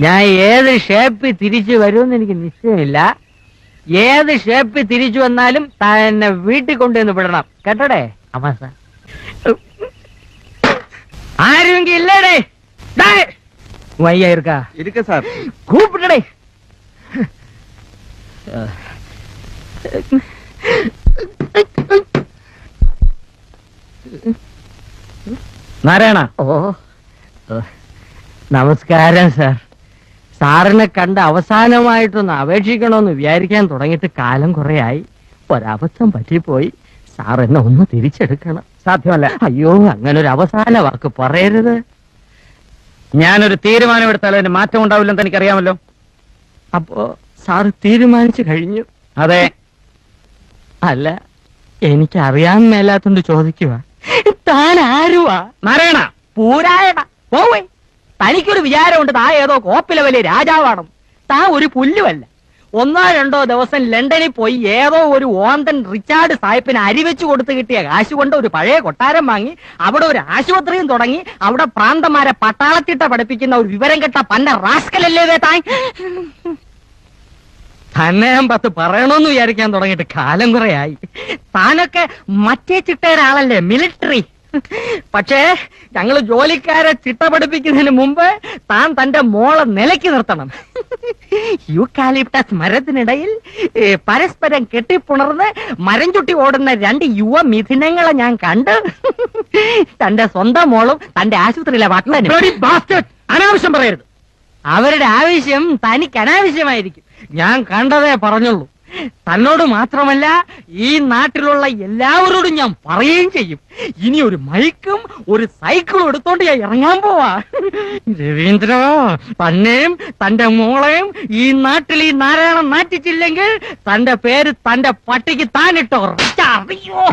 ഞാൻ ഏത് ഷേപ്പിൽ തിരിച്ചു വരുമെന്ന് എനിക്ക് നിശ്ചയമില്ല. ഏത് ഷേപ്പിൽ തിരിച്ചു വന്നാലും താൻ എന്നെ വീട്ടിൽ കൊണ്ടുവന്ന് വിടണം. കേട്ടടേ? അമാസ ആരുമെങ്കിൽ ഇല്ലടേ? വയ്യ ഇരിക്കാ സാർ. കൂപ്പിട്ടടേ നാരായണ. ഓ. നമസ്കാരം സാർ. സാറിനെ കണ്ട് അവസാനമായിട്ടൊന്ന് അപേക്ഷിക്കണമെന്ന് വിചാരിക്കാൻ തുടങ്ങിയിട്ട് കാലം കുറേയായി. ഒരബദ്ധം പറ്റിപ്പോയി. സാർ എന്നെ ഒന്ന് തിരിച്ചെടുക്കണം. സാധ്യമല്ല. അയ്യോ അങ്ങനെ ഒരു അവസാന വാക്ക് പറയരുത്. ഞാനൊരു തീരുമാനമെടുത്താൽ അതിന് മാറ്റം ഉണ്ടാവില്ലെന്ന് എനിക്കറിയാമല്ലോ അപ്പോ സാർ തീരുമാനിച്ചു കഴിഞ്ഞു. അതെ. അല്ല എനിക്ക് അറിയാൻ മേലാത്തോണ്ട് ചോദിക്കുക താൻ ആരുവാ? നാരായണ. പൂരായണ. പോവേ. തനിക്കൊരു വിചാരമുണ്ട് താ ഏതോ കോപ്പിലെ വലിയ രാജാവാണെന്ന്. താ ഒരു പുല്ലുമല്ല. ഒന്നോ രണ്ടോ ദിവസം ലണ്ടനിൽ പോയി ഏതോ ഒരു ഓന്തൻ റിച്ചാർഡ് സാഹിബിന് അരിവെച്ച് കൊടുത്തു കിട്ടിയ കാശ് കൊണ്ട് ഒരു പഴയ കൊട്ടാരം വാങ്ങി അവിടെ ഒരു ആശുപത്രിയും തുടങ്ങി അവിടെ പ്രാന്തമാരെ പട്ടാളത്തിട്ട പഠിപ്പിക്കുന്ന ഒരു വിവരം കെട്ട പന്ന റാസ്കലല്ലേ താൻ? തന്നെ ഞാൻ പത്ത് പറയണമെന്ന് വിചാരിക്കാൻ തുടങ്ങിയിട്ട് കാലം കുറയായി. താനൊക്കെ മറ്റേ ചിട്ടയുടെ ആളല്ലേ മിലിറ്ററി? പക്ഷേ ഞങ്ങൾ ജോലിക്കാരെ ചിട്ട പഠിപ്പിക്കുന്നതിന് മുമ്പ് താൻ തന്റെ മോളെ നിലയ്ക്ക് നിർത്തണം. യൂക്കാലിപ്റ്റസ് മരത്തിനിടയിൽ പരസ്പരം കെട്ടിപ്പുണർന്ന് മരം ചുട്ടി ഓടുന്ന രണ്ട് യുവ മിഥുനങ്ങളെ ഞാൻ കണ്ട് തന്റെ സ്വന്തം മോളും തന്റെ ആശുപത്രിയിലെ! അനാവശ്യം പറയരുത്. അവരുടെ ആവശ്യം തനിക്ക് അനാവശ്യമായിരിക്കും. ഞാൻ കണ്ടതേ പറഞ്ഞുള്ളൂ. തന്നോട് മാത്രമല്ല ഈ നാട്ടിലുള്ള എല്ലാവരോടും ഞാൻ പറയുകയും ചെയ്യും. ഇനി ഒരു മൈക്കും ഒരു സൈക്കിളും എടുത്തോണ്ട് ഞാൻ ഇറങ്ങാൻ പോവാ. രവീന്ദ്ര തന്നെയും തന്റെ മോളെയും ഈ നാട്ടിൽ ഈ നാരായണൻ നാറ്റിച്ചില്ലെങ്കിൽ തന്റെ പേര് തന്റെ പട്ടിക്ക് താനിട്ടോ അറിയോ